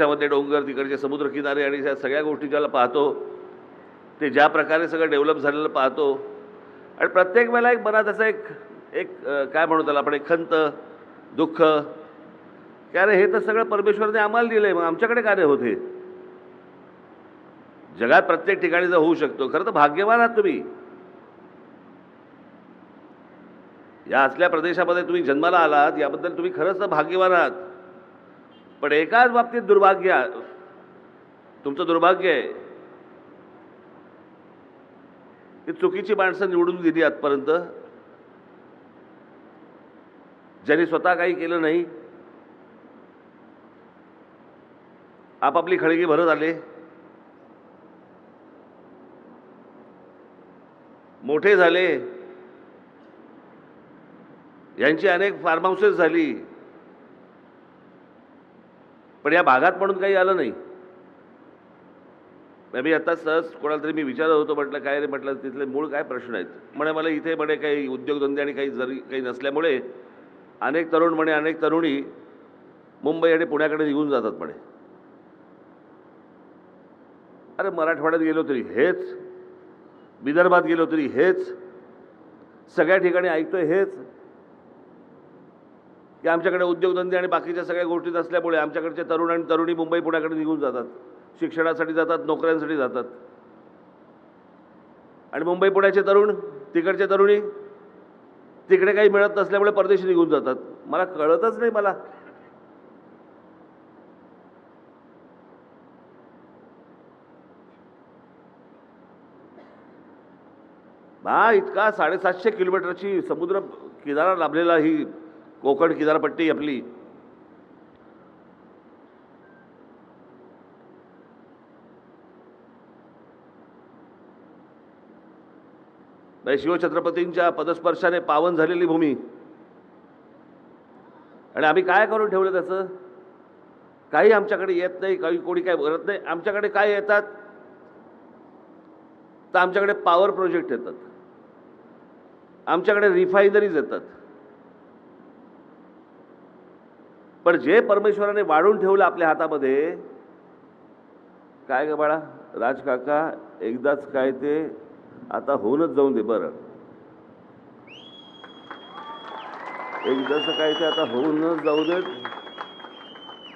देशामध्ये डोंगर तिकडचे समुद्रकिनारे आणि ह्या सगळ्या गोष्टी ज्याला पाहतो ते ज्या प्रकारे सगळं डेव्हलप झालेलं पाहतो. आणि प्रत्येक वेळेला एक मनात असं एक एक काय म्हणू त्याला आपण एक खंत दुःख की अरे हे तर सगळं परमेश्वरने आम्हाला दिलं आहे मग आमच्याकडे काय नाही होत हे? जगात प्रत्येक ठिकाणी जर होऊ शकतो खरं तर भाग्यवान आहात तुम्ही. या असल्या प्रदेशामध्ये तुम्ही जन्माला आलात याबद्दल तुम्ही खरंच तर भाग्यवान आहात. पण एकाच बाबतीत दुर्भाग्य तुमचं दुर्भाग्य आहे. की चुकीची माणसं निवडून दिली आजपर्यंत. ज्यांनी स्वतः काही केलं नाही. आपापली खळगी भरत आले. मोठे झाले. यांची अनेक फार्म हाऊसेस झाली. पण या भागात म्हणून काही आलं नाही. मी आता सहज कोणाला तरी मी विचारत होतो म्हटलं काय रे म्हटलं तिथले मूळ काय प्रश्न आहेत? म्हणे मला इथे म्हणे काही उद्योगधंदे आणि काही जरी काही नसल्यामुळे अनेक तरुण म्हणे अनेक तरुणी मुंबई आणि पुण्याकडे निघून जातात म्हणे. अरे मराठवाड्यात गेलो तरी हेच विदर्भात गेलो तरी हेच सगळ्या ठिकाणी ऐकतोय हेच. की आमच्याकडे उद्योगधंदे आणि बाकीच्या सगळ्या गोष्टी नसल्यामुळे आमच्याकडचे तरुण आणि तरुणी मुंबई पुण्याकडे निघून जातात. शिक्षणासाठी जातात नोकऱ्यांसाठी जातात. आणि मुंबई पुण्याचे तरुण तिकडचे तरुणी तिकडे काही मिळत नसल्यामुळे परदेशी निघून जातात. मला कळतच नाही मला. हा इतका साडेसातशे किलोमीटरची समुद्र किनारा लाभलेला ही कोकण किनारपट्टी आपली. म्हणजे शिवछत्रपतींच्या पदस्पर्शाने पावन झालेली भूमी. आणि आम्ही काय करून ठेवलं त्याचं? काही आमच्याकडे येत नाही काही कोणी काय करत नाही. आमच्याकडे काय येतात? तर आमच्याकडे पॉवर प्रोजेक्ट येतात. आमच्याकडे रिफायनरीज येतात. पण जे परमेश्वराने वाढून ठेवलं आपल्या हातामध्ये काय ग बाळा? राज काका एकदाच काय ते आता होऊनच जाऊन दे बरं. एकदाच काय ते आता होऊनच जाऊ दे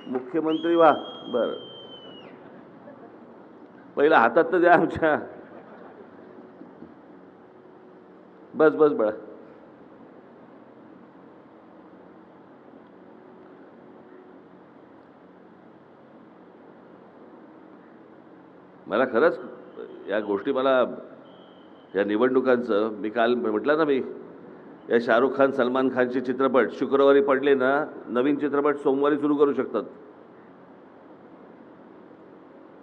मुख्यमंत्री वा बरं. पहिला हातात तर द्या आमच्या. बस बस बाळा. मला खरंच या गोष्टी मला या निवडणुकांचं मी काल म्हटलं ना मी या शाहरुख खान सलमान खानचे चित्रपट शुक्रवारी पडले ना नवीन चित्रपट सोमवारी सुरू करू शकतात.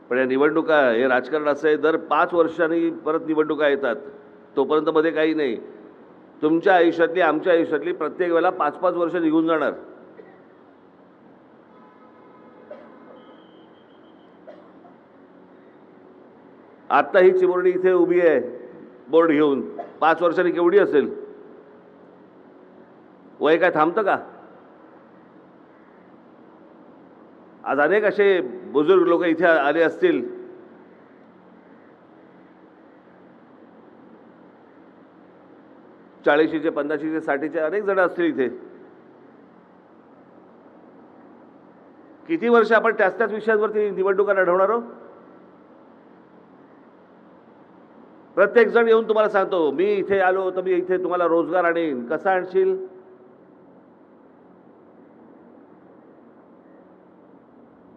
पण या निवडणुका हे राजकारण असं आहे दर पाच वर्षांनी परत निवडणुका येतात. तोपर्यंत मध्ये काही नाही. तुमच्या आयुष्यातली आमच्या आयुष्यातली प्रत्येक वेळेला पाच पाच वर्ष निघून जाणार. आत्ता ही चिमुरडी इथे उभी आहे बोर्ड घेऊन. पाच वर्षांनी केवढी असेल? वय काय थांबतं का? आज अनेक असे बुजुर्ग लोक इथे आले असतील. चाळीशीचे पन्नाशीचे साठीचे अनेक जण असतील इथे. किती वर्ष आपण त्याच त्याच विषयांवरती निवडणुका लढवणार आहोत? प्रत्येक जण येऊन तुम्हाला सांगतो मी इथे आलो तर मी इथे तुम्हाला रोजगार आणीन. कसा आणशील?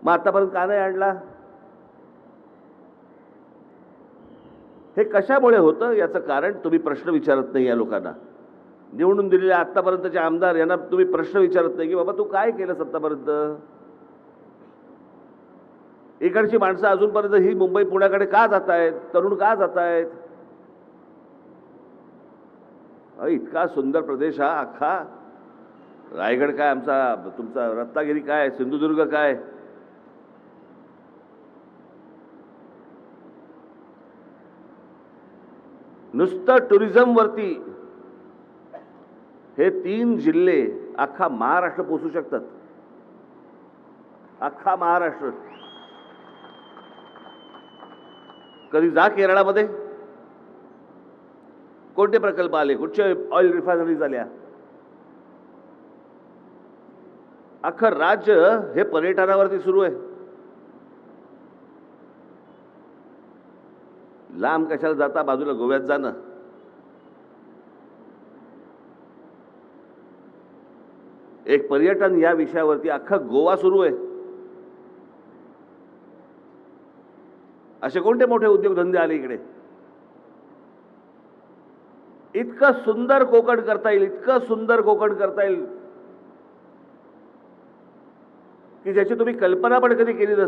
मग आतापर्यंत का नाही आणला? हे कशामुळे होतं? याचं कारण तुम्ही प्रश्न विचारत नाही या लोकांना. निवडून दिलेल्या आत्तापर्यंतचे आमदार यांना तुम्ही प्रश्न विचारत नाही की बाबा तू काय केलंस आत्तापर्यंत? इकडची माणसं अजूनपर्यंत ही मुंबई पुण्याकडे का जात आहेत तरुण का जात आहेत इतका सुंदर प्रदेश हा अख्खा. रायगड काय आमचा तुमचा रत्नागिरी काय सिंधुदुर्ग काय? नुसतं टुरिझमवरती हे तीन जिल्हे अख्खा महाराष्ट्र पोचू शकतात. अख्खा महाराष्ट्र. कधी जा केरळामध्ये? कोणते प्रकल्प आले? कुठचे ऑइल रिफायनरीज झाल्या अख्खं राज्य हे पर्यटनावरती सुरू आहे. लांब कशाला जाता? बाजूला गोव्यात जाणं. एक पर्यटन या विषयावरती अख्खा गोवा सुरू आहे. असे कोणते मोठे उद्योगधंदे आले इकडे? इतकं सुंदर कोकण करता येईल इतकं सुंदर कोकण करता येईल की ज्याची तुम्ही कल्पना पण कधी केली नसेल